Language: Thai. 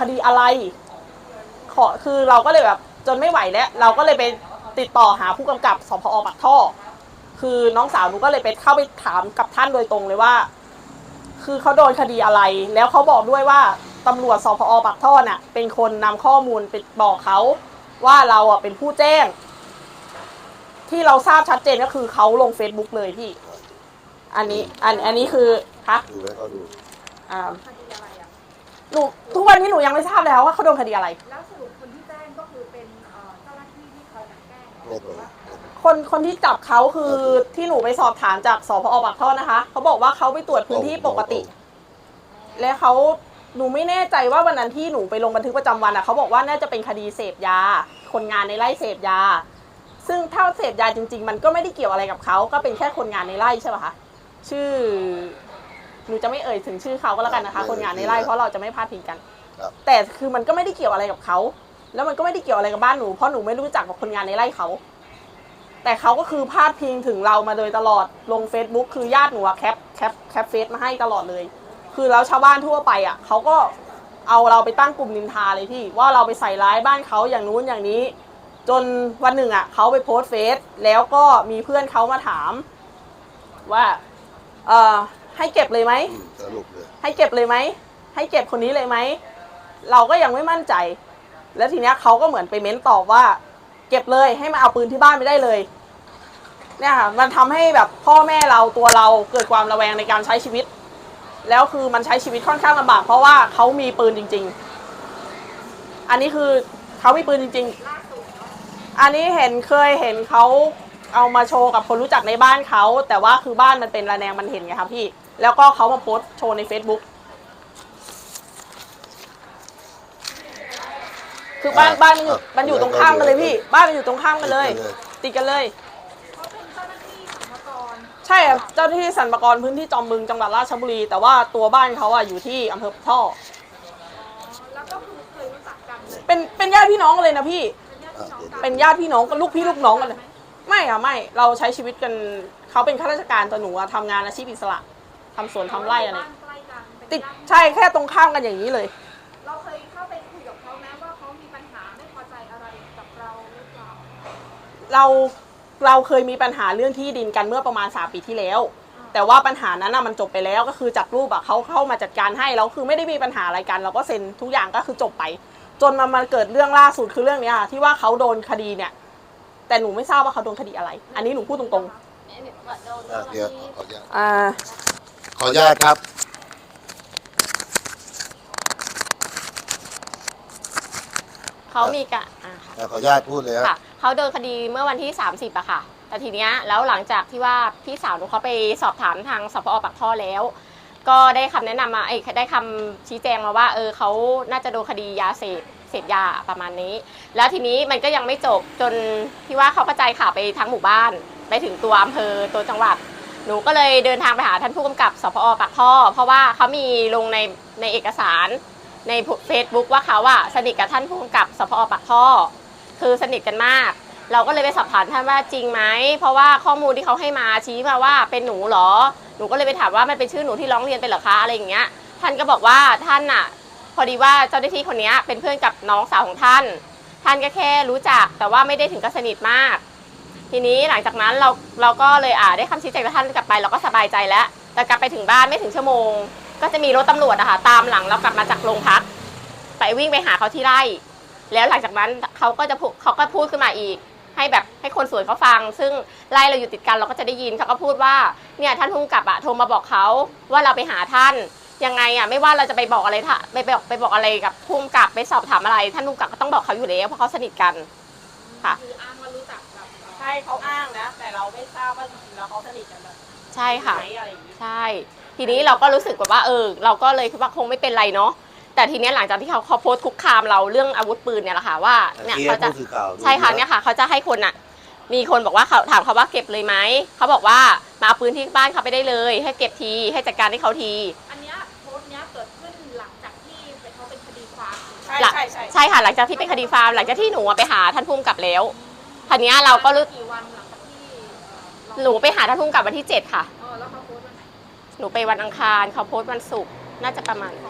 คดีอะไร ขอคือเราก็เลยแบบจนไม่ไหวแล้ว เราก็เลยไปติดต่อหาผู้กำกับสพอปากท่อ คือน้องสาวหนูก็เลยไปเข้าไปถามกับท่านโดยตรงเลยว่า คือเขาโดนคดีอะไร แล้วเขาบอกด้วยว่าตำรวจสพอปากท่อน่ะ เป็นคนนำข้อมูลไปบอกเขาว่าเราอะเป็นผู้แจ้ง ที่เราทราบชัดเจนก็คือเขาลง Facebook เลยพี่ อันนี้ อันอันนี้คือคะดูแล้วก็ดูอ่าคดีอะไรอะ หนูทุกวันนี้หนูยังไม่ทราบแล้วว่าเขาโดนคดีอะไร แล้วสรุปคนที่แจ้งก็คือเป็นเอ่อเจ้าหน้าที่ที่คอยกลันแกล้งไม่ตรงคนคนที่จับเขาคือที่หนูไปสอบถามจากสพอปากท่อนะคะเขาบอกว่าเขาไปตรวจพื้นที่ปกติ และเขาหนูไม่แน่ใจว่าวันนั้นที่หนูไปลงบันทึกประจำวันอะเขาบอกว่าน่าจะเป็นคดีเสพยา คนงานในไร่เสพยา ซึ่งถ้าเสพยาจริง ๆ มันก็ไม่ได้เกี่ยวอะไรกับเขาก็เป็นแค่คนงานในไร่ใช่ป่ะคะชื่อ หนูจะไม่เอ่ยถึงชื่อเขาก็แล้วกันนะคะ คนงานในไร่เพราะเราจะไม่พลาดพิงกัน ครับแต่คือมันก็ไม่ได้เกี่ยวอะไรกับเขา แล้วมันก็ไม่ได้เกี่ยวอะไรกับบ้านหนูเพราะหนูไม่รู้จักกับคนงานในไร่เขา แต่เขาก็คือพาดพิงถึงเรามาโดยตลอดลง Facebook คือญาติหนูอะแคปแคปแคปเฟซมาให้ตลอดเลย คือแล้วชาวบ้านทั่วไปอะเขาก็เอาเราไปตั้งกลุ่มนินทาเลยพี่ ว่าเราไปใส่ร้ายบ้านเขาอย่างนู้นอย่างนี้ จนวันหนึ่งอะเขาไปโพสต์เฟซแล้วก็มีเพื่อนเขามาถาม ว่า เออ ให้เก็บเลยไหม อืมสรุปเลยให้เก็บเลยไหม ให้เก็บคนนี้เลยไหม เราก็ยังไม่มั่นใจ แล้วทีเนี้ยเขาก็เหมือนไปเม้นตอบว่า เก็บเลยให้มาเอาปืนที่บ้านไปได้เลย เนี่ยค่ะ มันทำให้แบบพ่อแม่เราตัวเราเกิดความระแวงในการใช้ชีวิต แล้วคือมันใช้ชีวิตค่อนข้างลำบาก เพราะว่าเขามีปืนจริง ๆ อันนี้คือเขามีปืนจริงๆล่าสุดเนาะอันนี้เห็นเคยเห็นเขาเอามาโชว์กับคนรู้จักในบ้านเขา แต่ว่าคือบ้านมันเป็นระแนงมันเห็นไงครับพี่ แล้วก็เขามาโพสต์โชว์ใน Facebook คือบ้านบ้านมันอยู่มันอยู่ตรงข้ามกันเลยพี่ บ้านมันอยู่ตรงข้ามกันเลย ติดกันเลยเขาเป็นเจ้าหน้าที่สรรพากรใช่ครับเจ้าหน้าที่สรรพากรพื้นที่จอมบึงจังหวัดราชบุรี แต่ว่าตัวบ้านเขาอะอยู่ที่อำเภอปากท่ออ๋อแล้วก็คือเคยรู้จักกันเลยเป็นเป็นญาติพี่น้องกันเลยนะพี่เป็นญาติพี่น้องกันเป็นญาติพี่น้องกันลูกพี่ลูกน้องกันเลยไม่อะไม่เราใช้ชีวิตกันเขาเป็นข้าราชการแต่หนูอะทำงานอาชีพอิสระ ทำสวนทำไร่อะไร บ้านใกล้กันเป็นติดญาใช่แค่ตรงข้ามกันอย่างนี้เลย เราเคยเข้าไปคุยกับเขาแม้ว่าเขามีปัญหาไม่พอใจอะไรกับเราหรือเปล่าเราเราเคยมีปัญหาเรื่องที่ดินกันเมื่อประมาณสามปีที่แล้ว แต่ว่าปัญหานั้นน่ะมันจบไปแล้วก็คือจากรูปอะเขาเข้ามาจัดการให้แล้วคือไม่ได้มีปัญหาอะไรกัน เราก็เซ็นทุกอย่างก็คือจบไป จนมามาเกิดเรื่องล่าสุดคือเรื่องเนี้ยค่ะที่ว่าเขาโดนคดีเนี่ย แต่หนูไม่ทราบว่าเขาโดนคดีอะไร อันนี้หนูพูดตรงอะเดี๋ยวขออนุญาตๆอ่า ขออนุญาตครับ เขามีกะอ่าค่ะอะ ขออนุญาตพูดเลยฮะค่ะเขาโดนคดีเมื่อวันที่ 30อะค่ะ แต่ทีเนี้ยแล้วหลังจากที่ว่าพี่สาวหนูเขาไปสอบถามทางสพอปากท่อแล้ว ก็ได้คำแนะนำมาเอ้ยได้คำชี้แจงมาว่าเออเขาน่าจะโดนคดียาเสพเสพยาประมาณนี้ แล้วทีนี้มันก็ยังไม่จบจนที่ว่าเขากระจายข่าวไปทั้งหมู่บ้าน ไปถึงตัวอำเภอตัวจังหวัด หนูก็เลยเดินทางไปหาท่านผู้กำกับสพอปากท่อ เพราะว่าเขามีลงในในเอกสารในเฟซบุ๊กว่าเขาอะสนิทกับท่านผู้กำกับสพอปากท่อ คือสนิทกันมาก เราก็เลยไปสอบถามท่านว่าจริงไหมเพราะว่าข้อมูลที่เขาให้มาชี้มาว่าเป็นหนูเหรอ หนูก็เลยไปถามว่ามันเป็นชื่อหนูที่ร้องเรียนเป็นเหรอคะอะไรอย่างเงี้ย ท่านก็บอกว่าท่านน่ะพอดีว่าเจ้าหน้าที่คนนี้เป็นเพื่อนกับน้องสาวของท่าน ท่านก็แค่รู้จักแต่ว่าไม่ได้ถึงกับสนิทมาก ทีนี้หลังจากนั้นเราเราก็เลยอ่าได้คำชี้แจงจากท่านกลับไป เราก็สบายใจแล้ว แต่กลับไปถึงบ้านไม่ถึงชั่วโมง ก็จะมีรถตำรวจอะค่ะตามหลังเรากลับมาจากโรงพัก ไปวิ่งไปหาเขาที่ไร่ แล้วหลังจากนั้นเขาก็จะพูเขาก็พูดขึ้นมาอีก ให้แบบให้คนสวนเขาฟัง ซึ่งไร่เราอยู่ติดกันเราก็จะได้ยินเขาก็พูดว่าเนี่ยท่านผู้กำกับอะโทรมาบอกเขาว่าเราไปหาท่านยังไงอะไม่ว่าเราจะไปบอกอะไรท่าไปบอกไปบอกอะไรกับผู้กำกับไปสอบถามอะไร ท่านผู้กำกับก็ต้องบอกเขาอยู่แล้วเพราะเขาสนิทกันค่ะคืออ้างว่า ใช่เขาอ้างนะ แต่เราไม่ทราบว่าจริงๆแล้วเขาสนิทกันแบบใช่ค่ะ ไหนอะไรอย่างนี้ใช่ ทีนี้เราก็รู้สึกแบบว่าเออ เราก็เลยคิดว่าคงไม่เป็นไรเนาะแต่ทีเนี้ยหลังจากที่เขาเขาโพสต์คุกคามเราเรื่องอาวุธปืนเนี่ยแหละค่ะว่าเนี่ยเมื่อเขากี้จะ ผู้สื่อข่าวดูใช่ค่ะเนี่ยค่ะเขาจะให้คนอะ มีคนบอกว่าเขาถามเขาว่าเก็บเลยไหมเขาบอกว่ามาเอาปืนที่บ้านเขาไปได้เลย ให้เก็บทีให้จัดการให้เขาที อันเนี้ยโพสต์เนี้ยเกิดขึ้นหลังจากที่เป็นเขาเป็นคดีความ ใช่หลังใช่ใช่ใช่ค่ะหลังจากที่เป็นคดีฟาร์มหลังจากที่หนูอะไปหาท่านผู้กำกับแล้ว ทีเนี้ยเราก็รู้กี่วันหลังจากที่เอ่อเราหนูไปหาท่านผู้กำกับวันที่เจ็ดค่ะ เออแล้วเขาโพสต์วันไหนหนูไปวันอังคารเขาโพสต์วันศุกร์น่าจะประมาณ ข